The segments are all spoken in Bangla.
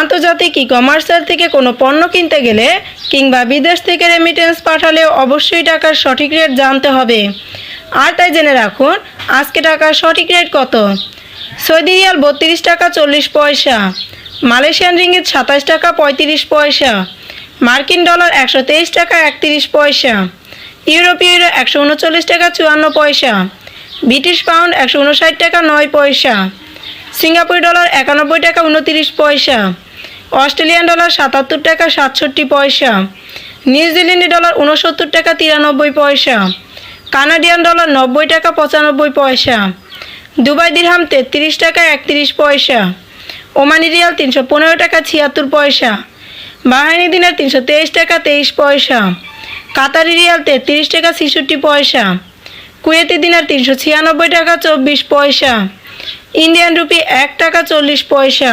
আন্তর্জাতিক ই কমার্সার থেকে কোনো পণ্য কিনতে গেলে কিংবা বিদেশ থেকে রেমিটেন্স পাঠালে অবশ্যই টাকার সঠিক রেট জানতে হবে। আর তাই জেনে রাখুন, আজকে টাকার সঠিক রেট কত? সৌদি রিয়াল বত্রিশ টাকা চল্লিশ পয়সা, মালয়েশিয়ান রিঙ্গিত সাতাশ টাকা পঁয়ত্রিশ পয়সা, মার্কিন ডলার একশো তেইশ টাকা একত্রিশ পয়সা, ইউরোপীয় ইউরো একশো উনচল্লিশ টাকা চুয়ান্ন পয়সা, ব্রিটিশ পাউন্ড একশো উনষাট টাকা নয় পয়সা, সিঙ্গাপুর ডলার একানব্বই টাকা উনতিরিশ পয়সা অস্ট্রেলিয়ান ডলার সাতাত্তর টাকা সাতষট্টি পয়সা নিউজিল্যান্ডি ডলার উনসত্তর টাকা তিরানব্বই পয়সা, কানাডিয়ান ডলার নব্বই টাকা পঁচানব্বই পয়সা, দুবাই দিরহাম তেত্রিশ টাকা একত্রিশ পয়সা, ওমানি রিয়াল তিনশো পনেরো টাকা ছিয়াত্তর পয়সা, বাহাইনি দিনার তিনশো তেইশ টাকা তেইশ পয়সা, কাতারি রিয়াল তেত্রিশ টাকা ছেষট্টি পয়সা, কুয়েতি দিনার তিনশো ছিয়ানব্বই টাকা চব্বিশ পয়সা, ইন্ডিয়ান রুপি এক টাকা চল্লিশ পয়সা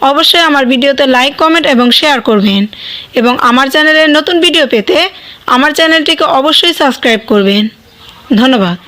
অবশ্যই আমার ভিডিওতে লাইক কমেন্ট এবং শেয়ার করবেন। এবং আমার চ্যানেলের নতুন ভিডিও পেতে আমার চ্যানেলটিকে অবশ্যই সাবস্ক্রাইব করবেন। ধন্যবাদ।